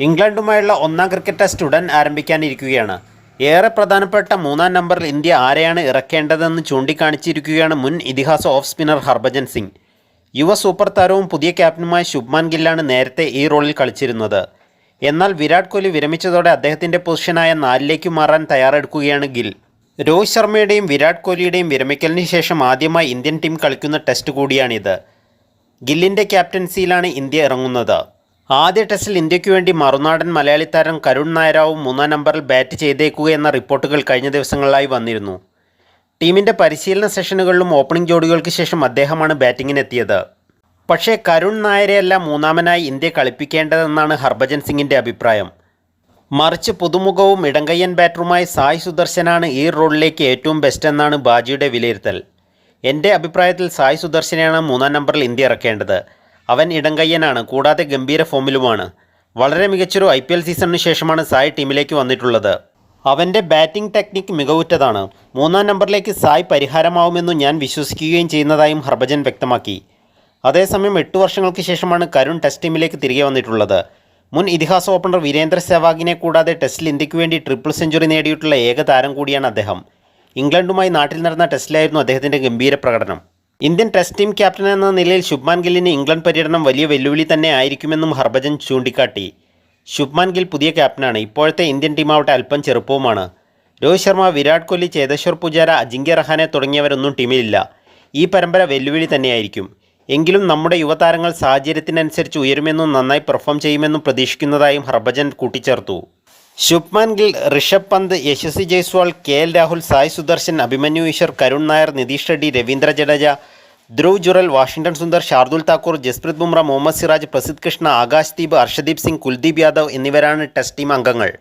ഇംഗ്ലണ്ടുമായുള്ള ഒന്നാം cricket test ഉടൻ ആരംഭിക്കാനിരിക്കുകയാണ്. ഏറെ പ്രധാനപ്പെട്ട മൂന്നാം നമ്പറിൽ ഇന്ത്യ ആരെയാണ് ഇറക്കേണ്ടതെന്ന് ചൂണ്ടിക്കാണിച്ചിരിക്കുകയാണ് മുൻ ഇതിഹാസ ഓഫ് സ്പിന്നർ ഹർഭജൻ സിംഗ്. യുവ സൂപ്പർ താരവും പുതിയ ക്യാപ്റ്റനുമായ ശുഭ്മാൻ ഗില്ലാണ് നേരത്തെ ഈ റോളിൽ കളിച്ചിരുന്നത്. എന്നാൽ വിരാട് കോഹ്ലി വിരമിച്ചതോടെ അദ്ദേഹത്തിന്റെ പൊസിഷനായ നാലിലേക്ക് മാറാൻ തയ്യാറെടുക്കുകയാണ് ഗിൽ. രോഹിത് ശർമ്മയുടെയും വിരാട് കോഹ്ലിയുടെയും വിരമിക്കലിന് ശേഷം ആദ്യമായി ഇന്ത്യൻ ടീം കളിക്കുന്ന ടെസ്റ്റ് കൂടിയാണിത്. ഗില്ലിന്റെ ക്യാപ്റ്റൻസിയിലാണ് ഇന്ത്യ ഇറങ്ങുന്നത്. ആദ്യ ടെസ്റ്റിൽ ഇന്ത്യയ്ക്ക് വേണ്ടി മറുനാടൻ മലയാളി താരം കരുൺ നായരാവും മൂന്നാം നമ്പറിൽ ബാറ്റ് ചെയ്തേക്കുക എന്ന റിപ്പോർട്ടുകൾ കഴിഞ്ഞ ദിവസങ്ങളിലായി വന്നിരുന്നു. ടീമിന്റെ പരിശീലന സെഷനുകളിലും ഓപ്പണിംഗ് ജോഡികൾക്ക് ശേഷം അദ്ദേഹമാണ് ബാറ്റിങ്ങിനെത്തിയത്. പക്ഷേ കരുൺ നായരെയല്ല മൂന്നാമനായി ഇന്ത്യ കളിപ്പിക്കേണ്ടതെന്നാണ് ഹർഭജൻ സിംഗിന്റെ അഭിപ്രായം. മറിച്ച് പുതുമുഖവും ഇടങ്കയ്യൻ ബാറ്ററുമായി സായ് സുദർശനാണ് ഈ റോളിലേക്ക് ഏറ്റവും ബെസ്റ്റ് എന്നാണ് ബാജിയുടെ വിലയിരുത്തൽ. എന്റെ അഭിപ്രായത്തിൽ സായ് സുദർശനെയാണ് മൂന്നാം നമ്പറിൽ ഇന്ത്യ ഇറക്കേണ്ടത്. അവൻ ഇടംകയ്യനാണ് കൂടാതെ ഗംഭീര ഫോമിലുമാണ്. വളരെ മികച്ചൊരു ഐ പി എൽ സീസണിന് ശേഷമാണ് സായ് ടീമിലേക്ക് വന്നിട്ടുള്ളത്. അവന്റെ ബാറ്റിംഗ് ടെക്നിക്ക് മികവുറ്റതാണ്. മൂന്നാം നമ്പറിലേക്ക് സായ് പരിഹാരമാവുമെന്ന് ഞാൻ വിശ്വസിക്കുകയും ചെയ്യുന്നതായും ഹർഭജൻ വ്യക്തമാക്കി. അതേസമയം എട്ട് വർഷങ്ങൾക്ക് ശേഷമാണ് കരുൺ ടെസ്റ്റ് ടീമിലേക്ക് തിരികെ വന്നിട്ടുള്ളത്. മുൻ ഇതിഹാസ ഓപ്പണർ വീരേന്ദ്ര സെവാഗിനെ കൂടാതെ ടെസ്റ്റിൽ ഇന്ത്യയ്ക്ക് വേണ്ടി ട്രിപ്പിൾ സെഞ്ചുറി നേടിയിട്ടുള്ള ഏക താരം കൂടിയാണ് അദ്ദേഹം. ഇംഗ്ലണ്ടുമായി നാട്ടിൽ നടന്ന ടെസ്റ്റിലായിരുന്നു അദ്ദേഹത്തിന്റെ ഗംഭീര പ്രകടനം. ഇന്ത്യൻ ടെസ്റ്റ് ടീം ക്യാപ്റ്റൻ എന്ന നിലയിൽ ശുഭ്മാൻ ഗില്ലിന് ഇംഗ്ലണ്ട് പര്യടനം വലിയ വെല്ലുവിളി തന്നെ ആയിരിക്കുമെന്നും ഹർഭജൻ ചൂണ്ടിക്കാട്ടി. ശുഭ്മാൻ ഗിൽ പുതിയ ക്യാപ്റ്റനാണ്. ഇപ്പോഴത്തെ ഇന്ത്യൻ ടീമാവട്ടെ അല്പം ചെറുപ്പവുമാണ്. രോഹിത് ശർമ്മ വിരാട് കോഹ്ലി ചേതേശ്വർ പൂജാര അജിങ്ക്യ റഹാനെ തുടങ്ങിയവരൊന്നും ടീമിലില്ല. ഈ പരമ്പര വെല്ലുവിളി തന്നെയായിരിക്കും. എങ്കിലും നമ്മുടെ യുവതാരങ്ങൾ സാഹചര്യത്തിനനുസരിച്ച് ഉയരുമെന്നും നന്നായി പെർഫോം ചെയ്യുമെന്നും പ്രതീക്ഷിക്കുന്നതായും ഹർഭജൻ കൂട്ടിച്ചേർത്തു. Shubman Gill Rishabh Pant Yashasvi Jaiswal K L Rahul Sai Sudharsan Abhimanyu Easwaran Karun Nair Nitish Reddy Ravindra Jadeja Dhruv Jurel Washington Sundar Shardul Thakur Jasprit Bumrah Mohammed Siraj Prasidh Krishna Akash Deep Harshdeep Singh Kuldeep Yadav എന്നിവരാണ് test team അംഗങ്ങൾ.